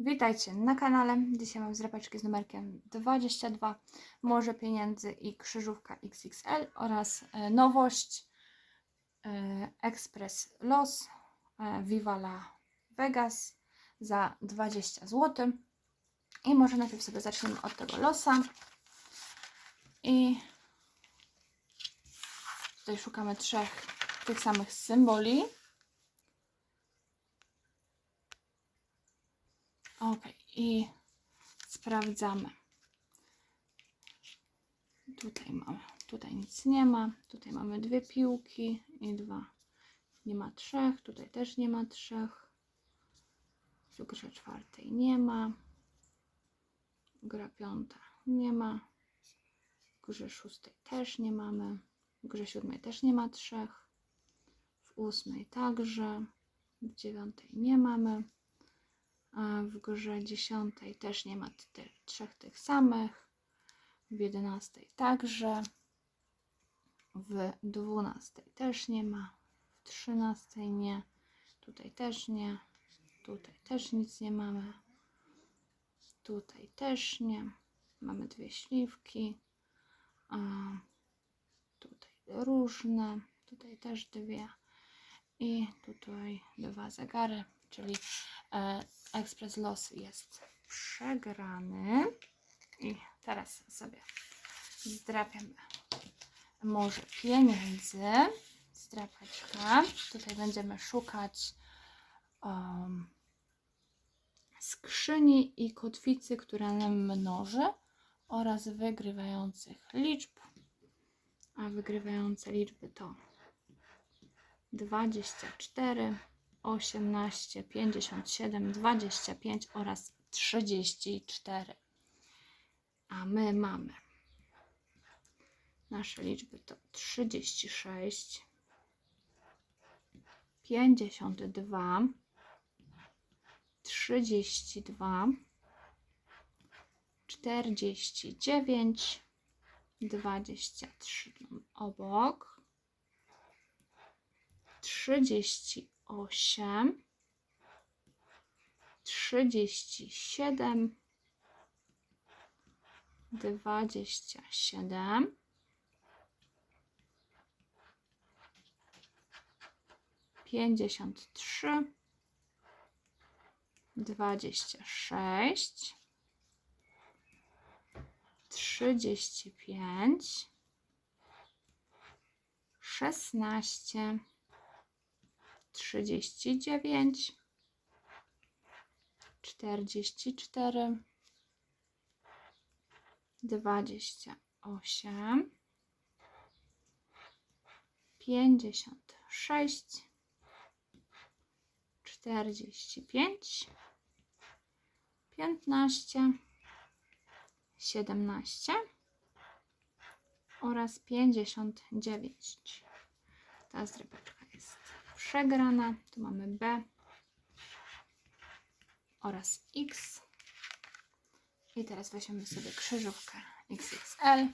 Witajcie na kanale. Dzisiaj mam zdrapaczki z numerkiem 22, Morze Pieniędzy i krzyżówka XXL oraz e, nowość e, Express Los e, Viva La Vegas za 20 zł. I może najpierw sobie zaczniemy od tego losa. I tutaj szukamy trzech tych samych symboli. Ok, i sprawdzamy. Tutaj mamy, tutaj nic nie ma. Tutaj mamy dwie piłki i dwa. Nie ma trzech, tutaj też nie ma trzech. W grze czwartej nie ma. Gra piąta nie ma. W grze szóstej też nie mamy. W grze siódmej też nie ma trzech. W ósmej także. W dziewiątej nie mamy. W grze dziesiątej też nie ma ty- trzech tych samych. W jedenastej także. W dwunastej też nie ma. W trzynastej nie. Tutaj też nie. Tutaj też nic nie mamy. Tutaj też nie. Mamy dwie śliwki. Tutaj różne. Tutaj też dwie. I tutaj dwa zegary, czyli e, Ekspres Los jest przegrany. I teraz sobie zdrapiamy może pieniędzy. Zdrapaczka. Tutaj będziemy szukać um, skrzyni i kotwicy, która nam mnoży oraz wygrywających liczb. A wygrywające liczby to 24, 18, 57, 25 oraz 34. A my mamy nasze liczby to 36, 52, 32, 49, 23 obok, 38, 37, 27, 53, 26, 35, 16, 39, 44, 28, 56, 45, 15, 17 oraz 59. Ta zrybeczka przegrana. Tu mamy B oraz X. I teraz weźmiemy sobie krzyżówkę XXL.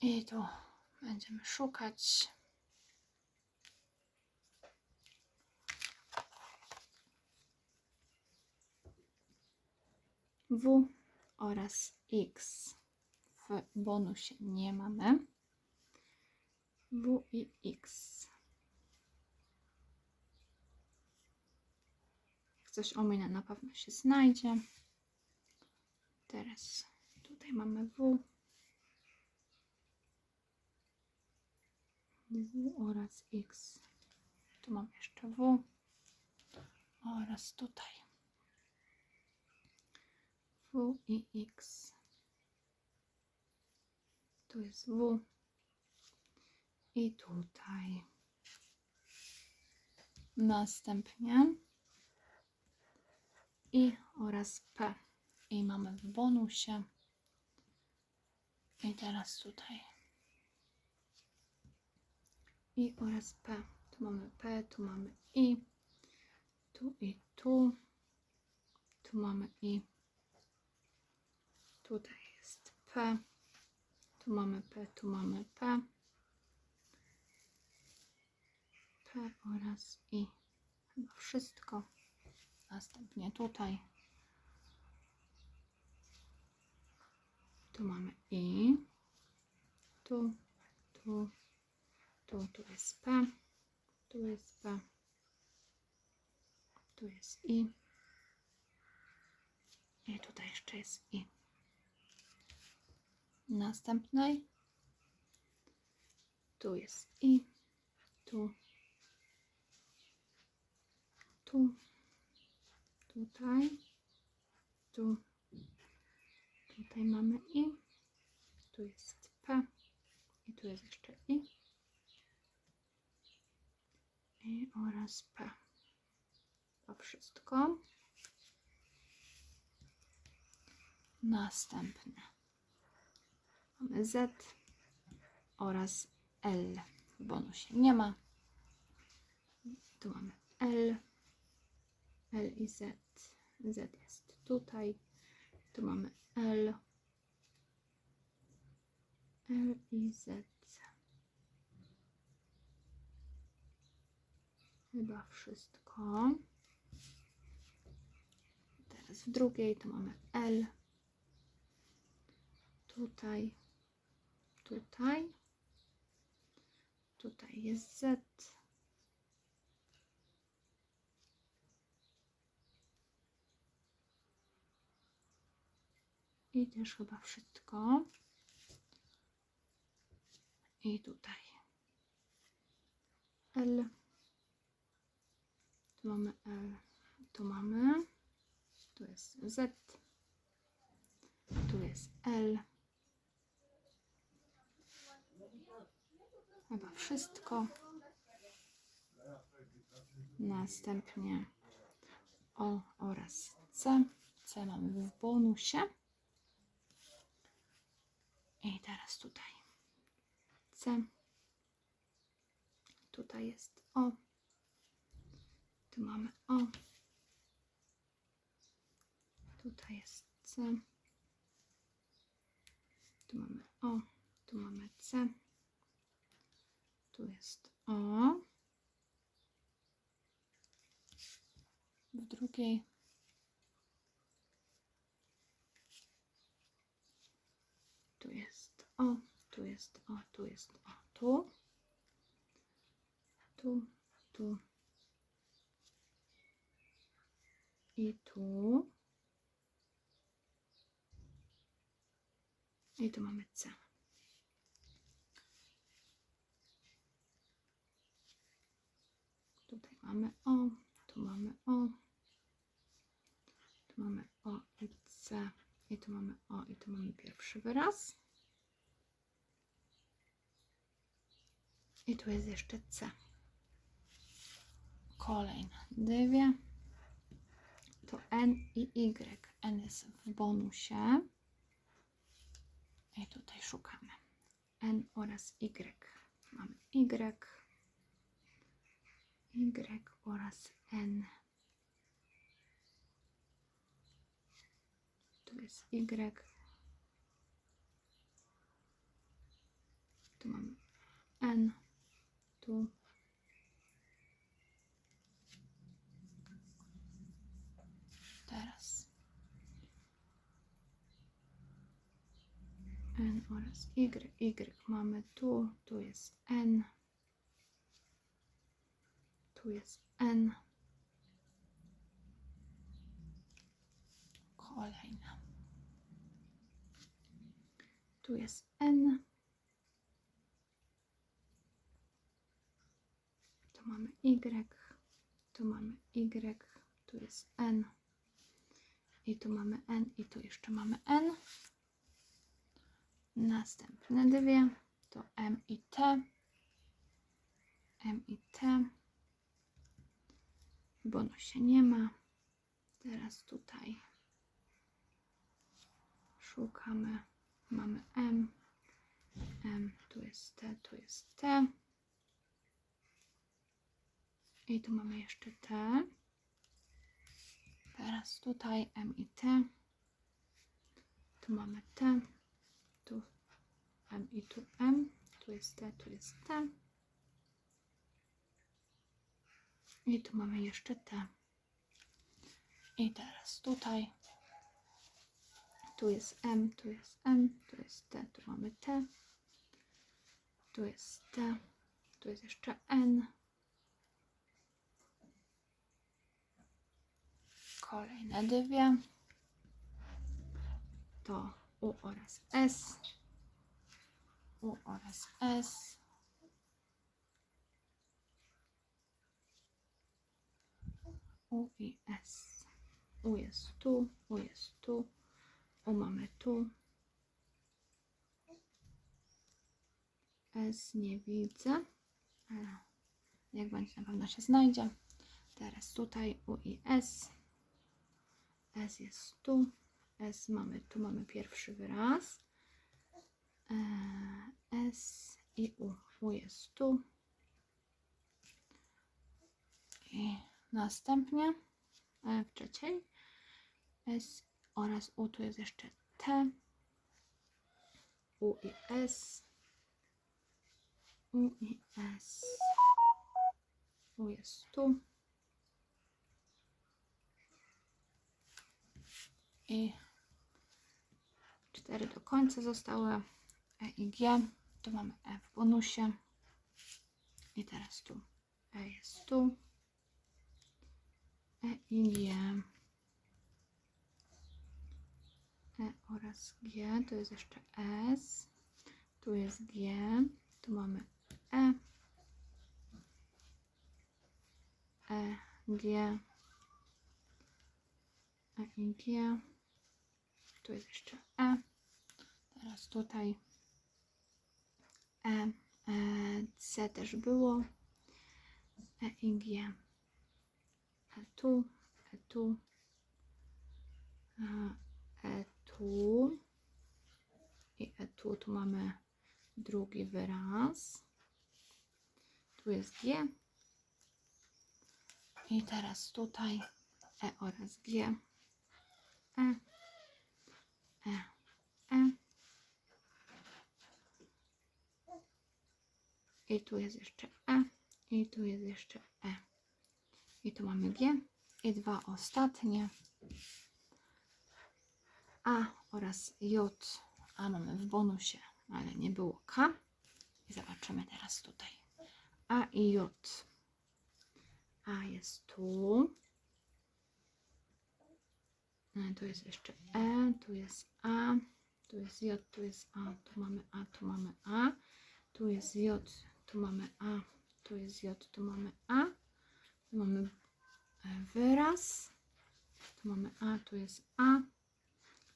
I tu będziemy szukać. W oraz X. W bonusie nie mamy. W i X. Coś ominę, na pewno się znajdzie. Teraz tutaj mamy W. W oraz X. Tu mam jeszcze W. Oraz tutaj. W i X. Tu jest W. I tutaj. Następnie i oraz P. I mamy w bonusie. I teraz tutaj. I oraz P. Tu mamy P, tu mamy I. Tu i tu. Tu mamy I. Tutaj jest P. Tu mamy P, tu mamy P. P oraz I. Chyba wszystko. Następnie tutaj. Tu mamy i. Tu, tu, tu, tu jest P. Tu jest P. Tu jest i. I tutaj jeszcze jest i. Następnej. Tu jest i. Tu. Tu. Tutaj. Tu. Tutaj mamy i. Tu jest p. I tu jest jeszcze i. I oraz p. To wszystko. Następne. Mamy Z oraz L. W bonusie nie ma. Tu mamy L. L i Z. Z jest tutaj. Tu mamy L. L i Z. Chyba wszystko. Teraz w drugiej to mamy L. Tutaj. Tutaj. Tutaj jest Z. I też chyba wszystko. I tutaj L. Tu mamy L. Tu mamy. Tu jest Z. Tu jest L. Chyba wszystko. Następnie O oraz C. C mamy w bonusie. I teraz tutaj C. Tutaj jest O. Tu mamy O. Tutaj jest C. Tu mamy O. Tu mamy C. Tu jest O. W drugiej tu jest O, tu jest O, tu jest O, tu, tu, tu i tu. I tu mamy C. Tutaj mamy O, tu mamy O, tu mamy O i C, i tu mamy O, i tu mamy pierwszy wyraz. I tu jest jeszcze C. Kolejne dwie. To N i Y. N jest w bonusie. I tutaj szukamy. N oraz Y. Mamy Y. Y oraz N. Tu jest Y. Tu mamy N. Tu. Teraz. N oraz Y. Y mamy tu. Tu jest N. Tu jest N. Kolejna. Tu jest N. Tu mamy Y. Tu mamy Y. Tu jest N. I tu mamy N. I tu jeszcze mamy N. Następne dwie to M i T. M i T. Bonusie nie ma. Teraz tutaj szukamy. Mamy M. M, tu jest T, tu jest T. I tu mamy jeszcze T. Teraz tutaj M i T. Tu mamy T. Tu M i tu M. Tu jest T, tu jest T. I tu mamy jeszcze T. I teraz tutaj. Tu jest M, tu jest M, tu jest T, tu mamy T. Tu jest T, tu jest jeszcze N. Kolejne dwie. To U oraz S. U oraz S. U i S. U jest tu, U jest tu, U mamy tu. S nie widzę, ale jak będzie na pewno się znajdzie. Teraz tutaj U i S. S jest tu. S mamy tu, mamy pierwszy wyraz. E, S i U. U jest tu. I następnie w trzeciej S oraz U tu jest jeszcze T. U i S. U i S. U jest tu. I cztery do końca zostały E i G. Tu mamy E w bonusie. I teraz tu E jest tu. E i G. E oraz G. Tu jest jeszcze S. Tu jest G. Tu mamy E. E, G. E i G. Tu jest jeszcze E. Teraz tutaj E, e, C też było. E i G. E tu, E tu, e, E tu i E tu. Tu mamy drugi wyraz. Tu jest G. I teraz tutaj E oraz G. E, E. I tu jest jeszcze E. I tu jest jeszcze E. I tu mamy G. I dwa ostatnie. A oraz J. A mamy w bonusie, ale nie było K. I zobaczymy teraz tutaj. A i J. A jest tu. E, Tu jest jeszcze E, tu jest A, tu jest J, tu jest A, tu mamy A, tu mamy A, tu jest J, tu mamy A, tu jest J, tu mamy A, tu mamy e, wyraz, tu mamy A, tu jest A,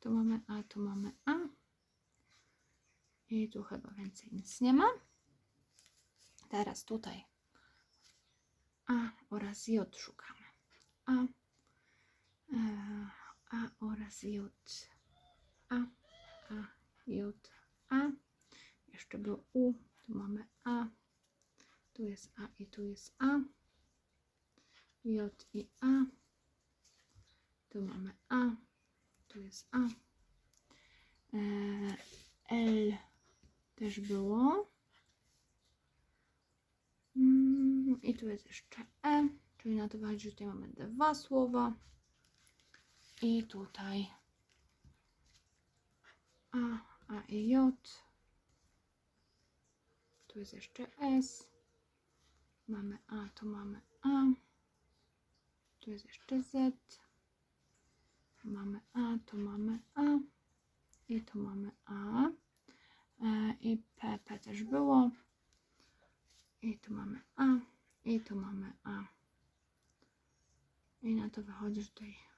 tu mamy A, tu mamy A i tu chyba więcej nic nie ma. Teraz tutaj A oraz J szukamy. A, e, A oraz J, A, A, J, A. Jeszcze było U, tu mamy A, tu jest A i tu jest A, J i A, tu mamy A, tu jest A, e, L też było. Mm, I tu jest jeszcze E, czyli na to wychodzi, że tutaj mamy dwa słowa. I tutaj A, A i J. Tu jest jeszcze S. Mamy A, tu mamy A. Tu jest jeszcze Z. Mamy A, tu mamy A. I tu mamy A. E, I P, P też było. I tu mamy A. I tu mamy A. I na to wychodzi, tutaj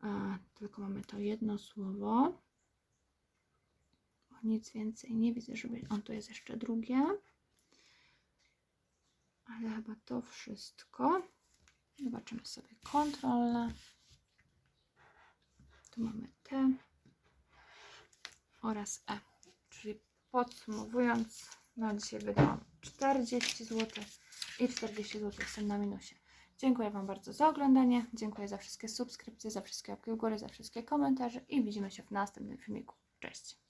a, tylko mamy to jedno słowo. Bo nic więcej nie widzę, żeby. On tu jest jeszcze drugie. Ale chyba to wszystko. Zobaczymy sobie kontrolne. Tu mamy T oraz E. Czyli podsumowując, na dzisiaj wydałam 40 zł i 40 zł jestem na minusie. Dziękuję Wam bardzo za oglądanie. Dziękuję za wszystkie subskrypcje, za wszystkie łapki w górę, za wszystkie komentarze i widzimy się w następnym filmiku. Cześć!